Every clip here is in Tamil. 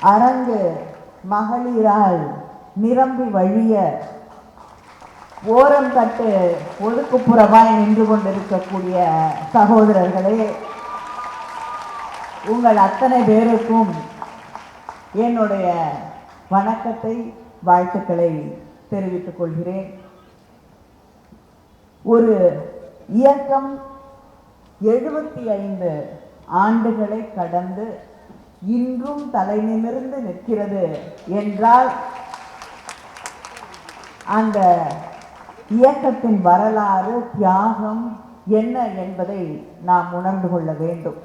அரங்கு மகளிரால் நிரம்பி வழிய ஓரம் கட்டு ஒதுக்குப்புறமாய் நின்று கொண்டிருக்கக்கூடிய சகோதரர்களே உங்கள் அத்தனை பேருக்கும் என்னுடைய வணக்கத்தை வாழ்த்துக்களை தெரிவித்துக் கொள்கிறேன். ஒரு இயக்கம் எழுபத்தி ஐந்து ஆண்டுகளை கடந்து இன்றும் தலை நிமிர்ந்து நிற்கிறது என்றால் அந்த இயக்கத்தின் வரலாறு தியாகம் என்ன என்பதை நாம் உணர்ந்து கொள்ள வேண்டும்.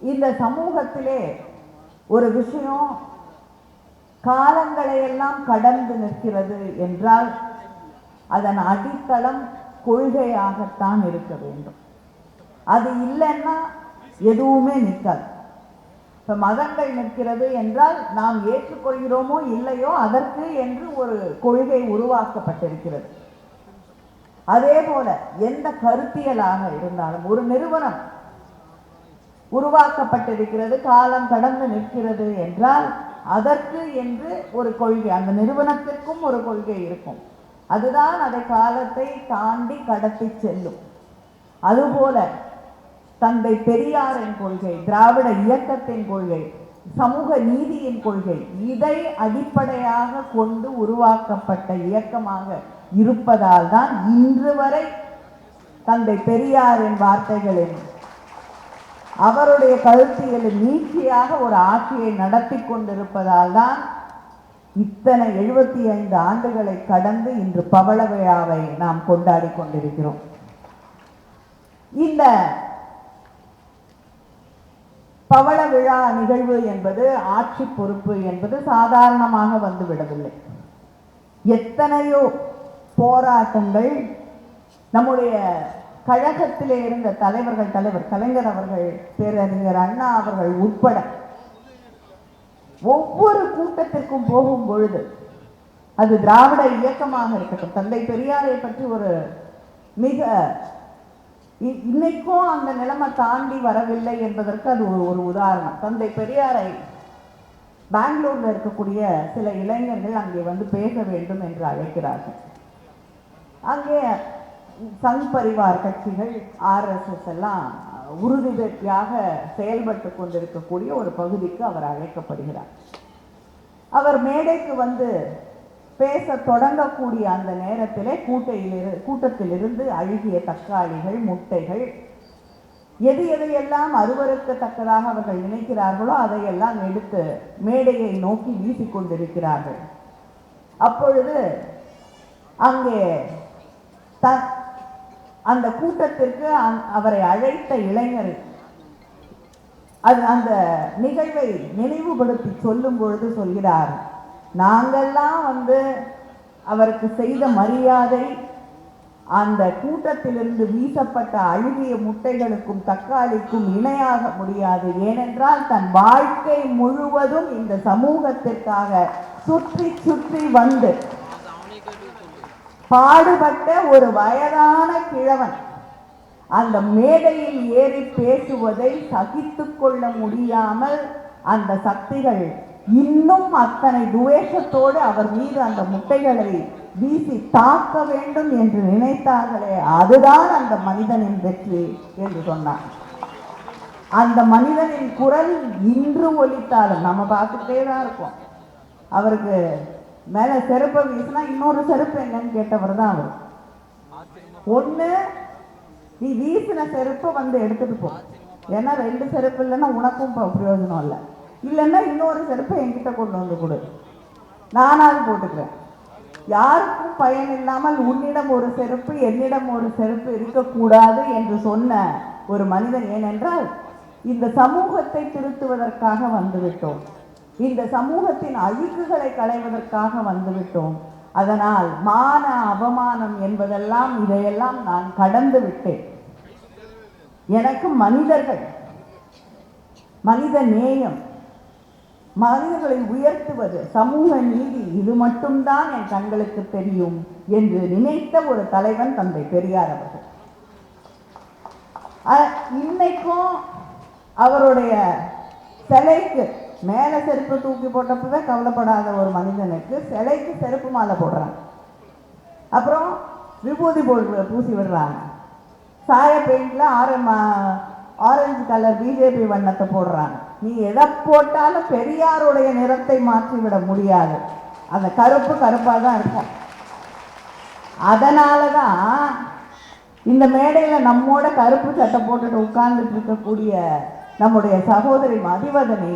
இந்த சமூகத்திலே ஒரு விஷயம் காலங்களையெல்லாம் கடந்து நிற்கிறது என்றால் அதன் அடித்தளம் கொள்கையாகத்தான் இருக்க வேண்டும். அது இல்லைன்னா எதுவுமே நிற்காது. இப்போ மதங்கள் நிற்கிறது என்றால் நாம் ஏற்றுக்கொள்கிறோமோ இல்லையோ அதற்கு என்று ஒரு கொள்கை உருவாக்கப்பட்டிருக்கிறது. அதே போல எந்த கருத்தியலாக இருந்தாலும் ஒரு நிறுவனம் உருவாக்கப்பட்டிருக்கிறது காலம் கடந்து நிற்கிறது என்றால் அதற்கு என்று ஒரு கொள்கை அந்த நிறுவனத்திற்கும் ஒரு கொள்கை இருக்கும். அதுதான் அதை காலத்தை தாண்டி கடத்தி செல்லும். அதுபோல தந்தை பெரியாரின் கொள்கை திராவிட இயக்கத்தின் கொள்கை சமூக நீதியின் கொள்கை இதை அடிப்படையாக கொண்டு உருவாக்கப்பட்ட இயக்கமாக இருப்பதால் தான் இன்று வரை தந்தை பெரியாரின் வார்த்தைகளில் அவருடைய கருத்தியலில் நீட்சியாக ஒரு ஆட்சியை நடத்தி கொண்டிருப்பதால் தான் இத்தனை எழுபத்தி ஐந்து ஆண்டுகளை கடந்து இன்று பவள விழாவை நாம் கொண்டாடி கொண்டிருக்கிறோம். இந்த பவள விழா நிகழ்வு என்பது ஆட்சி பொறுப்பு என்பது சாதாரணமாக வந்து விடவில்லை எத்தனையோ போராட்டங்கள் நம்முடைய கழகத்திலே இருந்த தலைவர்கள் தலைவர் கலைஞர் அவர்கள் பேரறிஞர் அண்ணா அவர்கள் உட்பட ஒவ்வொரு கூட்டத்திற்கும் போகும் பொழுது அது திராவிட இயக்கமாக இருக்கட்டும். தந்தை பெரியாரை பற்றி ஒரு மிக இன்னைக்கும் அந்த நிலைமை தாண்டி வரவில்லை என்பதற்கு அது ஒரு ஒரு உதாரணம். தந்தை பெரியாரை பெங்களூர்ல இருக்கக்கூடிய சில இளைஞர்கள் அங்கே வந்து பேச வேண்டும் என்று அழைக்கிறார்கள். அங்கே சங் பரிவார் கட்சிகள் ஆர்எஸ்எஸ் எல்லாம் உறுதியாக செயல்பட்டு கொண்டிருக்கக்கூடிய ஒரு பகுதிக்கு அவர் அழைக்கப்படுகிறார். அவர் மேடைக்கு வந்து பேச தொடங்கக்கூடிய அந்த நேரத்திலே கூட்டையிலிரு கூட்டத்திலிருந்து அழுகிய தக்காளிகள் முட்டைகள் எது எதையெல்லாம் அருவருக்கத்தக்கதாக அவர்கள் நினைக்கிறார்களோ அதையெல்லாம் எடுத்து மேடையை நோக்கி வீசிக்கொண்டிருக்கிறார்கள். அப்பொழுது அங்கே த அந்த கூட்டத்திற்கு அந்- அவரை அழைத்த இளைஞர் அது அந்த நிகழ்வை நினைவுபடுத்தி சொல்லும் பொழுது சொல்கிறார். நாங்கெல்லாம் வந்து அவருக்கு செய்த மரியாதை அந்த கூட்டத்திலிருந்து வீசப்பட்ட அழுகிய முட்டைகளுக்கும் தக்காளிக்கும் இணையாக முடியாது. ஏனென்றால் தன் வாழ்க்கை முழுவதும் இந்த சமூகத்திற்காக சுற்றி சுற்றி வந்து பாடுபட்ட ஒரு வயதான கிழவன் அந்த மேடையில் ஏறி பேசுவதை சகித்து கொள்ள முடியாமல் அந்த சக்திகள் இன்னும் அத்தனை துவேஷத்தோடு அவர் மீது அந்த முட்டைகளை வீசி தாக்க வேண்டும் என்று நினைத்தார்களே அதுதான் அந்த மனிதனின் வெற்றி என்று சொன்னார். அந்த மனிதனின் குரல் இன்று ஒலித்தாலும் நம்ம பார்த்துட்டே தான் இருக்கோம். அவருக்கு மேலே செருப்பை வீசினா இன்னொரு செருப்பு என்னன்னு கேட்டவர் தான் அவர். ஒன்று நீ வீசின செருப்பை வந்து எடுத்துட்டு போ. ஏன்னா ரெண்டு செருப்பு இல்லைன்னா உனக்கும் இப்போ பிரயோஜனம் இல்லை. இல்லைன்னா இன்னொரு செருப்பை என்கிட்ட கொண்டு வந்து கொடு. நானாவது போட்டுக்கிறேன். யாருக்கும் பயன் இல்லாமல் உன்னிடம் ஒரு செருப்பு என்னிடம் ஒரு செருப்பு இருக்கக்கூடாது என்று சொன்ன ஒரு மனிதன் ஏனென்றால் இந்த சமூகத்தை திருத்துவதற்காக வந்துவிட்டோம். இந்த சமூகத்தின் அழுக்குகளை களைவதற்காக வந்துவிட்டோம். அதனால் மான அவமானம் என்பதெல்லாம் இதையெல்லாம் நான் கடந்து விட்டேன். எனக்கு மனிதர்கள் மனித நேயம் மனிதர்களை உயர்த்துவது சமூக நீதி இது மட்டும்தான் என் கண்களுக்கு தெரியும் என்று நினைத்த ஒரு தலைவன் தந்தை பெரியார் அவர்கள். இன்னைக்கும் அவருடைய சிலைக்கு மேலே செருப்பு தூக்கி போட்டப்பவே கவலைப்படாத ஒரு மனிதனுக்கு சிலைக்கு செருப்பு மாலை போடுறாங்க. அப்புறம் விபூதி போடு பூசி விடுறாங்க. சாய பெயிண்டில் ஆரம்ப ஆரஞ்சு கலர் பிஜேபி வண்ணத்தை போடுறாங்க. நீ எதை போட்டாலும் பெரியாருடைய நிறத்தை மாற்றிவிட முடியாது. அந்த கருப்பு கருப்பாக தான் இருக்கும். அதனால தான் இந்த மேடையில் நம்மோட கருப்பு சட்டை போட்டுட்டு உட்கார்ந்துட்டு இருக்கக்கூடிய நம்முடைய சகோதரி மதிவதனி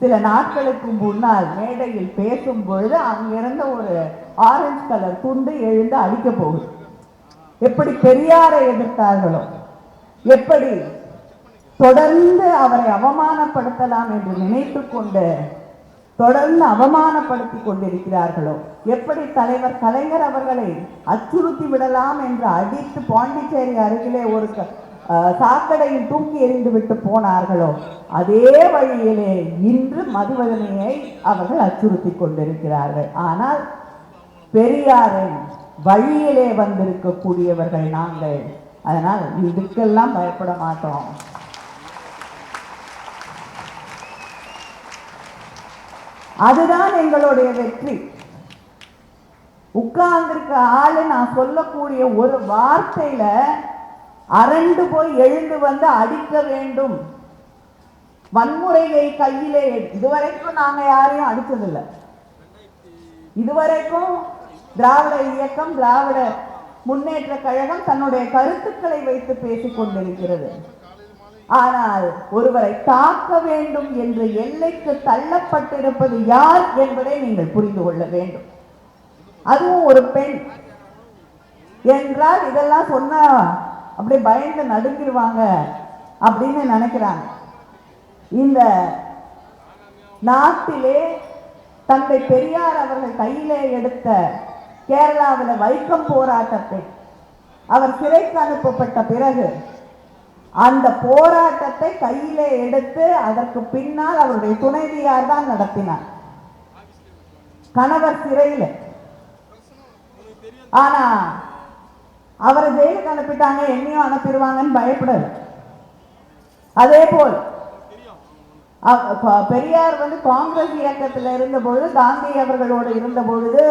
சில நாட்களுக்கு முன்னால் மேடையில் பேசும் பொழுது அங்கிருந்த ஒரு ஆரஞ்சு கலர் துண்டு எழுந்து அடிக்க போகுது. எப்படி பெரியாரை எதிர்த்தார்களோ எப்படி தொடர்ந்து அவரை அவமானப்படுத்தலாம் என்று நினைத்து கொண்டு தொடர்ந்து அவமானப்படுத்தி கொண்டிருக்கிறார்களோ? எப்படி தலைவர் கலைஞர் அவர்களை அச்சுறுத்தி விடலாம் என்று அடித்து பாண்டிச்சேரி அருகிலே ஒரு சாக்கடையில் தூக்கி எறிந்து விட்டு போனார்களோ? அதே வழியிலே இன்று மதுவதனையை அவர்கள் அச்சுறுத்தி கொண்டிருக்கிறார்கள். ஆனால் பெரியாரின் வழியிலே வந்திருக்கக்கூடியவர்கள் நாங்கள். அதனால் இதுக்கெல்லாம் பயப்பட மாட்டோம். அதுதான் எங்களுடைய வெற்றி. உட்கார்ந்துருக்க ஆளு நான் சொல்லக்கூடிய ஒரு வார்த்தையில அரண்டு போய் எழுந்து வந்து அடிக்க வேண்டும். வன்முறையை கையிலே இதுவரைக்கும் நாங்க யாரையும் அடிச்சதில்லை. இதுவரைக்கும் திராவிட இயக்கம் திராவிட முன்னேற்ற கழகம் தன்னுடைய கருத்துக்களை வைத்து பேசிக் கொண்டிருக்கிறது. ஆனால் ஒருவரை தாக்க வேண்டும் என்ற எல்லைக்கு தள்ளப்பட்டிருப்பது யார் என்பதை நீங்கள் புரிந்து கொள்ள வேண்டும். அதுவும் ஒரு பெண். என்றால் இதெல்லாம் சொன்னா அப்படியே பயந்து நடுங்கிடுவாங்க அப்படின்னு நினைக்கிறாங்க. இந்த நாட்டிலே தந்தை பெரியார் அவர்கள் கையிலே எடுத்த கேரளாவில் வைக்கம் போராட்டத்தை அவர் சிறைக்கு அனுப்பப்பட்ட பிறகு அந்த போராட்டத்தை கையிலே எடுத்து அதற்கு பின்னால் அவருடைய துணைவியார் தான் நடத்தினார். கணவர் சிறையில். ஆனா அவரை ஜெயிலுக்கு அனுப்பிட்டாங்க என்னையும் அனுப்பிடுவாங்கன்னு பயப்படல. அதே போல் பெரியார் வந்து காங்கிரஸ் இயக்கத்தில் இருந்த பொழுது காந்தி அவர்களோடு இருந்த பொழுது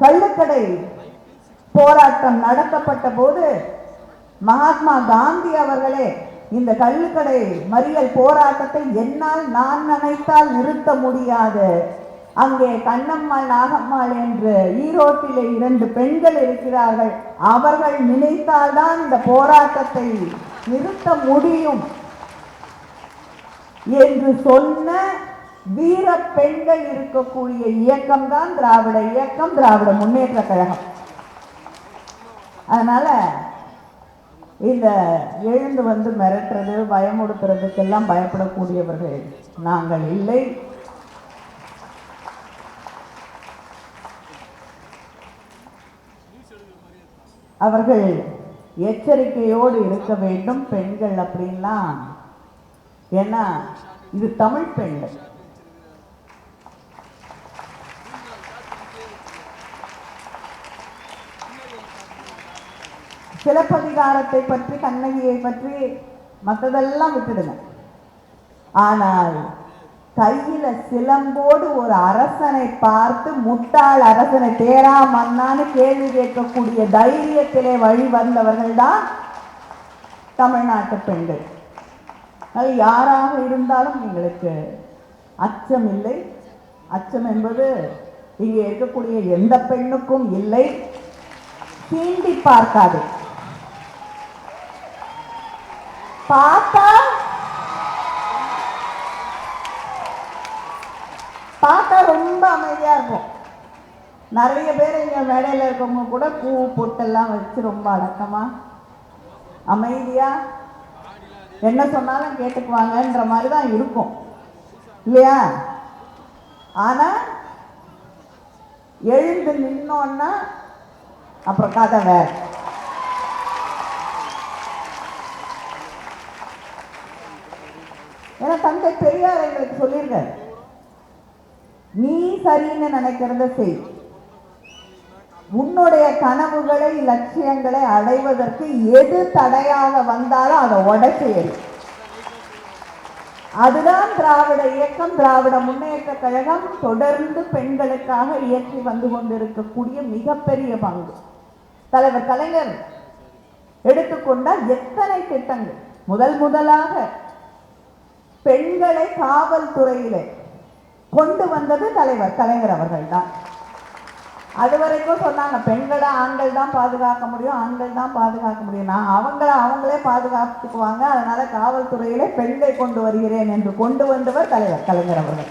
கள்ளுக்கடை போராட்டம் நடத்தப்பட்ட போது மகாத்மா காந்தி அவர்களே இந்த கள்ளுக்கடை மறியல் போராட்டத்தை என்னால் நான் நினைத்தால் நிறுத்த முடியாது. அங்கே கண்ணம்மாள் நாகம்மாள் என்று ஈரோட்டிலே இரண்டு பெண்கள் இருக்கிறார்கள். அவர்கள் நினைத்தால்தான் இந்த போராட்டத்தை நிறுத்த முடியும் என்று சொன்ன வீர பெண்கள் இருக்கக்கூடிய இயக்கம் தான் திராவிட இயக்கம் திராவிட முன்னேற்ற கழகம். அதனால இந்த எழுந்து வந்து மிரட்டுறது பயமுடுத்துறதுக்கெல்லாம் பயப்படக்கூடியவர்கள் நாங்கள் இல்லை. அவர்கள் எச்சரிக்கையோடு இருக்க வேண்டும் பெண்கள் அப்படின்லாம். ஏன்னா இது தமிழ் பெண்கள். சிலப்பதிகாரத்தை பற்றி கண்ணகியை பற்றி மற்றதெல்லாம் விட்டுடுங்க. ஆனால் கையில சிலம்போடு ஒரு அரசனை பார்த்து முட்டாள் அரசனை தேரா மன்னான்னு கேள்வி கேட்கக்கூடிய தைரியத்திலே வழி வந்தவர்கள் தான் தமிழ்நாட்டு பெண்கள். அது யாராக இருந்தாலும் எங்களுக்கு அச்சம் இல்லை. அச்சம் என்பது இங்கே இருக்கக்கூடிய எந்த பெண்ணுக்கும் இல்லை. தீண்டி பார்க்காது. பார்த்தா பார்த்தா ரொம்ப அமைதியாக இருக்கும். நிறைய பேர் இங்கே மேடையில் இருக்கவங்க கூட பூ பொட்டெல்லாம் வச்சு ரொம்ப அடக்கமாக அமைதியாக என்ன சொன்னாலும் கேட்டுக்குவாங்கன்ற மாதிரி தான் இருக்கும். இல்லையா? ஆனால் எழுந்து நின்னோன்னா அப்புறம் கதை வேறு. ஏன்னா தந்தை பெரியார் எங்களுக்கு சொல்லியிருக்காரு. நீ சரின்னு நினைக்கிறத செய். உன்னுடைய கனவுகளை லட்சியங்களை அடைவதற்கு எது தடையாக வந்தாலும் அதை உடைச்சு அதுதான் திராவிட இயக்கம் திராவிட முன்னேற்ற கழகம் தொடர்ந்து பெண்களுக்காக இயக்கி வந்து கொண்டிருக்கக்கூடிய மிகப்பெரிய பங்கு. தலைவர் கலைஞர் எடுத்துக்கொண்டால் எத்தனை திட்டங்கள்? முதல் முதலாக பெண்களை காவல்துறையிலே கொண்டு வந்தது தலைவர் கலைஞர் அவர்கள்தான். அது வரைக்கும் சொன்னாங்க பெண்களை ஆண்கள் தான் பாதுகாக்க முடியும் ஆண்கள் தான் பாதுகாக்க முடியும். நான் அவங்கள அவங்களே பாதுகாத்துக்குவாங்க அதனால காவல்துறையிலே பெண்களை கொண்டு வருகிறேன் என்று கொண்டு வந்தவர் தலைவர் கலைஞர் அவர்கள்.